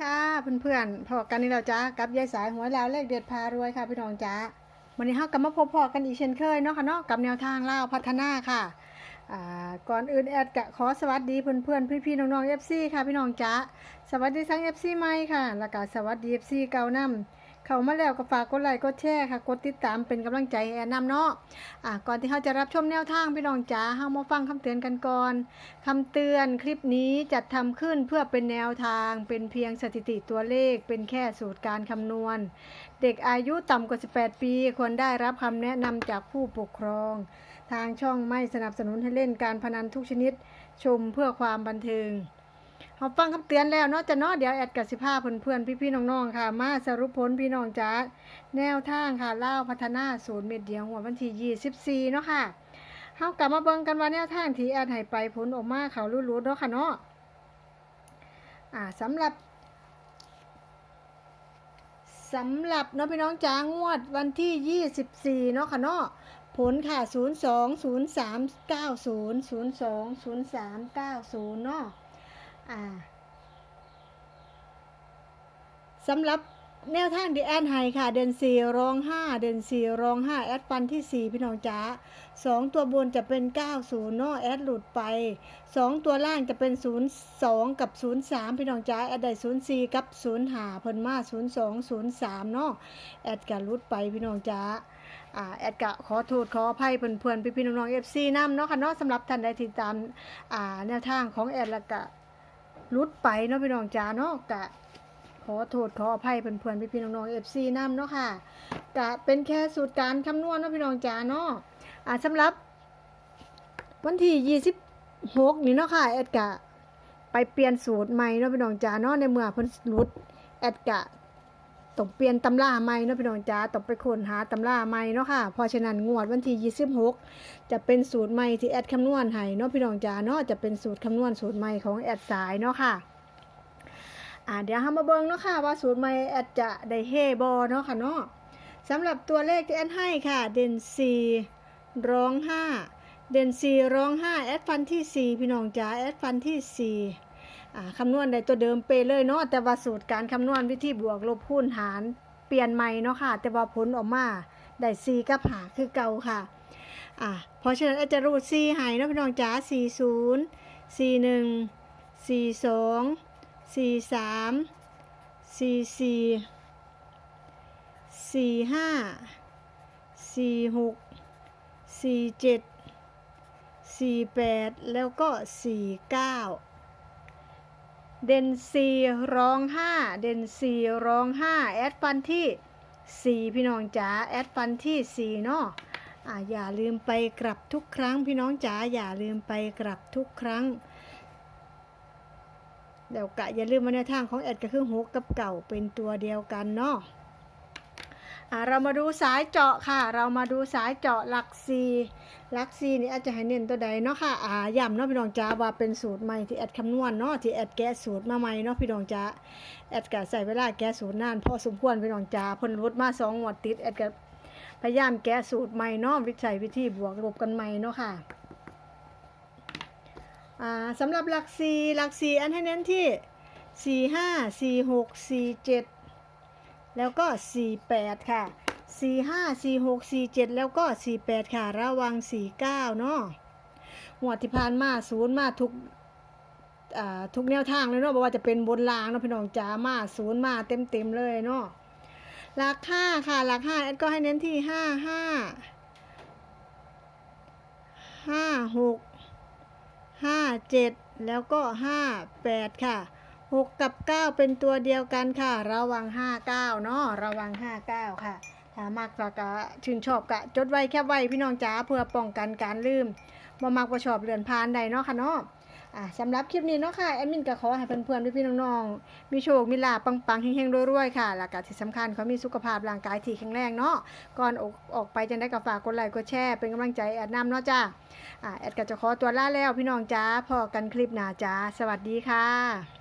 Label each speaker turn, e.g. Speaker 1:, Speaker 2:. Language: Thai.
Speaker 1: ค่ะเพื่อนๆพอกันนี่เราจ้ากับยายสายหัวแล้วเลขเด็ดพารวยค่ะพี่น้องจ้าวันนี้เฮากลับมาพบพอกันอีกเช่นเคยเนาะค่ะเนาะกับแนวทางเล่าพัฒนาค่ะก่อนอื่นแอดกะขอสวัสดีเพื่อนๆพี่ๆน้องๆเอฟซีค่ะพี่น้องจ้าสวัสดีทั้งเอฟซีใหม่ค่ะแล้วก็สวัสดีเอฟซีเก่านํ เข้ามาแล้วก็ฝากกดไลค์กดแชร์ค่ะกดติดตามเป็นกำลังใจแอนนำเนาะอ่าก่อนที่เขาจะรับชมแนวทางพี่น้องจ้าเฮามาฟังคำเตือนกันก่อนคำเตือนคลิปนี้จัดทำขึ้นเพื่อเป็นแนวทางเป็นเพียงสถิติตัวเลข เป็นแค่สูตรการคำนวณ เด็กอายุต่ำกว่า 18 ปี ควรได้รับคำแนะนำจากผู้ปกครอง ทางช่องไม่สนับสนุนให้เล่นการพนันทุกชนิด ชมเพื่อความบันเทิง เราฟังคำเตือนแล้วเนาะจะเนาะเดี๋ยวแอดกับสิภาเพื่อนๆพี่ๆน้องๆค่ะ มาสรุปผลพี่น้องจ้าแนวทางค่ะเล่าพัฒนาศูนย์เม็ดเดียวหัววันที่24เนาะค่ะเฮากลับมาเบิ่งกันว่าแนวทางที่แอดให้ไปผลออกมาเขารู้ๆเนาะค่ะเนาะอ่าสำหรับสำหรับเนาะพี่น้องจ้างวดวันที่ 24 เนาะค่ะเนาะผลค่ะ 02 03 90 02 03 90 เนาะ อ่าสำหรับแนวทางดีแอนไฮค่ะ เดนซีรอง5เดนซีรอง5แอดฟันที่4พี่น้องจ้าสองตัวบนจะเป็น90เนาะแอดหลุดไป2ตัวล่างจะเป็น02กับ03พี่น้องจ้าแอดได้04กับ05เพิ่นมา02 03เนาะแอดกะลุดไปพี่น้องจ้าอ่าแอดกะขอโทษขออภัยเพื่อนๆพี่ๆน้องๆ FC นำเนาะค่ะเนาะสำหรับท่านใดที่ตามอ่าแนวทางของแอดและกะ ลุดไปเนาะพี่น้องจ้าเนาะกะขอโทษขออภัยเพื่อนๆพี่ๆน้องๆเอฟซีน้ำเนาะค่ะกะเป็นแค่สูตรการคำนวณเนาะพี่น้องจ๋าเนาะอ่าสำหรับ วันที่ยี่สิบหกนี่เนาะค่ะแอดกะ ไปเปลี่ยนสูตรใหม่เนาะพี่น้องจ๋าเนาะในเมื่อเพิ่นรุดแอดกะ ต้องเปลี่ยนตำราใหม่เนาะพี่น้องจ๋าต้องไปค้นหาตำราใหม่เนาะค่ะเพราะฉะนั้นงวดวันที่ยี่สิบหกจะเป็นสูตรใหม่ที่แอดคำนวณให้เนาะพี่น้องจ๋าเนาะจะเป็นสูตรคำนวณสูตรใหม่ของแอดสายเนาะค่ะอ่าเดี๋ยวเรามาเบิ่งเนาะค่ะว่าสูตรใหม่แอดจะได้เฮบอเนาะค่ะเนาะสำหรับตัวเลขที่แอดให้ค่ะ เด่นสี่ร้องห้าเด่นสี่ร้องห้าแอดฟันที่สี่พี่น้องจ๋าแอดฟันที่สี่ คำนวณได้ตัวเดิมเปเลยเนาะแต่ว่าสูตรการคำนวณวิธีบวกลบคูณหารเปลี่ยนใหม่เนาะค่ะ แต่ว่าผลออกมาได้สี่กับหาคือเก่าค่ะอ่าเพราะฉะนั้นอดจะรูดสี่ให้เนาะพี่น้องจ๋าสี่ศูนย์สี่หนึ่งสี่สองสี่สามสี่สี่สี่ห้าสี่หกสี่เจ็ดสี่แปดแล้วก็สี่เก้า เด่นสี่ร้องห้าเด่นสี่ร้องห้าแอดฟันที่สี่พี่น้องจ๋าแอดฟันที่สี่เนาะอ่าอย่าลืมไปกลับทุกครั้งพี่น้องจ๋าอย่าลืมไปกลับทุกครั้งเดี๋ยวกะอย่าลืมมาในทางของแอดก็คือหกกับเก่าเป็นตัวเดียวกันเนาะ เรามาดูสายเจาะค่ะ เรามาดูสายเจาะหลักซีหลักซีนี่อาจจะให้เน้นตัวใดเนาะค่ะอ่าย้ำเนาะพี่น้องจ้าว่าเป็นสูตรใหม่ที่แอดคำนวณเนาะที่แอดแก้สูตรมาใหม่เนาะพี่น้องจ้าแอดก็ใส่เวลาแก้สูตรนานพอสมควรพี่น้องจ้าพนรุดมาสองงวดติดแอดก็พยายามแก้สูตรใหม่เนาะวิจัยวิธีบวกลบกันใหม่เนาะค่ะอ่าสำหรับหลักสี่หลักสี่อันให้เน้นที่สี่ห้าสี่หกสี่เจ็ด แล้วก็สี่แปดค่ะสี่ห้าสี่หกสี่เจ็ดแล้วก็สี่แปดค่ะ ระวังสี่เนาะหัวดที่ผ่านมาศูนย์มาทุกทุกแนวทางเลยเนาะบอกว่าจะเป็นบนรางเนาะพี่น้องจ๋ามาศูนย์มาเต็มเต็มเลยเนาะหลักห้าค่ะหลักห้าแอดก็ให้เน้นที่ห้าห้าห้าหกห้าเจ็ดแล้วก็ห้าแปดค่ะ หกกับเก้าเป็นตัวเดียวกันค่ะ ระวังห้าเก้าเนาะระวังห้าเก้าค่ะ ถ้ามากกะชื่นชอบกะจดไว้แค่ไว้พี่น้องจ๋าเพื่อป้องกันการลืมบ่มักบ่ชอบเลื่อนผ่านใดเนาะค่ะเนาะอะสำหรับคลิปนี้เนาะค่ะแอดมินก็ขอให้เพื่อนๆพี่ๆน้องๆมีโชคมีลาภปังๆเฮงๆรวยๆค่ะแล้วก็ที่สำคัญเขามีสุขภาพร่างกายที่แข็งแรงเนาะก่อนออกออกไปจังได้ก็ฝากกดไลค์กดแชร์เป็นกำลังใจแอดนำเนาะจ้าอ่าแอดก็จะขอตัวลาแล้วพี่น้องจ้าพอกันคลิปหน้าจ้าสวัสดีค่ะ